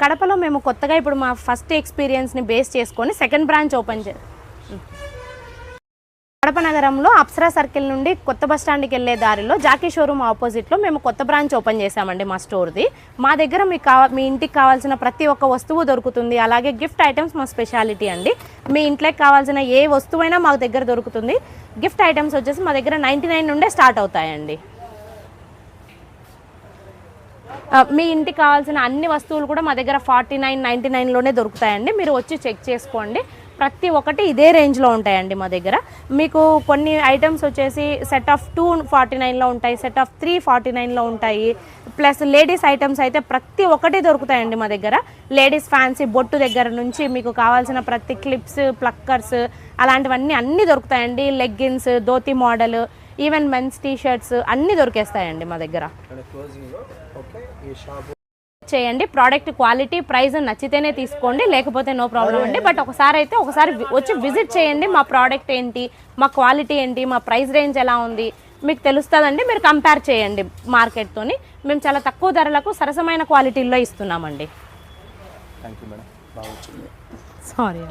కడపలో మేము కొత్తగా ఇప్పుడు మా ఫస్ట్ ఎక్స్పీరియన్స్ని బేస్ చేసుకొని సెకండ్ బ్రాంచ్ ఓపెన్ చే కడప నగరంలో అప్సరా సర్కిల్ నుండి కొత్త బస్ స్టాండ్కి వెళ్ళే దారిలో జాకీ షోరూమ్ ఆపోజిట్లో మేము కొత్త బ్రాంచ్ ఓపెన్ చేశామండి మా స్టోర్ది. మా దగ్గర మీకు కావ మీ ఇంటికి కావాల్సిన ప్రతి ఒక్క వస్తువు దొరుకుతుంది. అలాగే గిఫ్ట్ ఐటమ్స్ మా స్పెషాలిటీ అండి. మీ ఇంట్లోకి కావాల్సిన ఏ వస్తువైనా మా దగ్గర దొరుకుతుంది. గిఫ్ట్ ఐటమ్స్ వచ్చేసి మా దగ్గర నైంటీ నైన్ నుండే స్టార్ట్ అవుతాయండి. మీ ఇంటికి కావాల్సిన అన్ని వస్తువులు కూడా మా దగ్గర ఫార్టీ నైన్ నైంటీ నైన్లోనే దొరుకుతాయండి. మీరు వచ్చి చెక్ చేసుకోండి. ప్రతి ఒక్కటి ఇదే రేంజ్లో ఉంటాయండి మా దగ్గర. మీకు కొన్ని ఐటమ్స్ వచ్చేసి సెట్ ఆఫ్ టూ ఫార్టీ నైన్లో ఉంటాయి సెట్ ఆఫ్ త్రీ ఫార్టీ నైన్లో ఉంటాయి. ప్లస్ లేడీస్ ఐటమ్స్ అయితే ప్రతి ఒక్కటి దొరుకుతాయండి మా దగ్గర. లేడీస్ ఫ్యాన్సీ బొట్టు దగ్గర నుంచి మీకు కావాల్సిన ప్రతి క్లిప్స్ ప్లక్కర్స్ అలాంటివన్నీ అన్నీ దొరుకుతాయండి. Leggings dhoti model even men's T shirts అన్నీ దొరికేస్తాయండి మా దగ్గర. చేయండి. ప్రోడక్ట్ క్వాలిటీ ప్రైస్ నచ్చితేనే తీసుకోండి లేకపోతే నో ప్రాబ్లం అండి. బట్ ఒకసారి అయితే ఒకసారి వచ్చి విజిట్ చేయండి. మా ప్రోడక్ట్ ఏంటి మా క్వాలిటీ ఏంటి మా ప్రైస్ రేంజ్ ఎలా ఉంది మీకు తెలుస్తుందండి. మీరు కంపేర్ చేయండి మార్కెట్తోని మేము చాలా తక్కువ ధరలకు సరసమైన క్వాలిటీల్లో ఇస్తున్నామండి. సారీ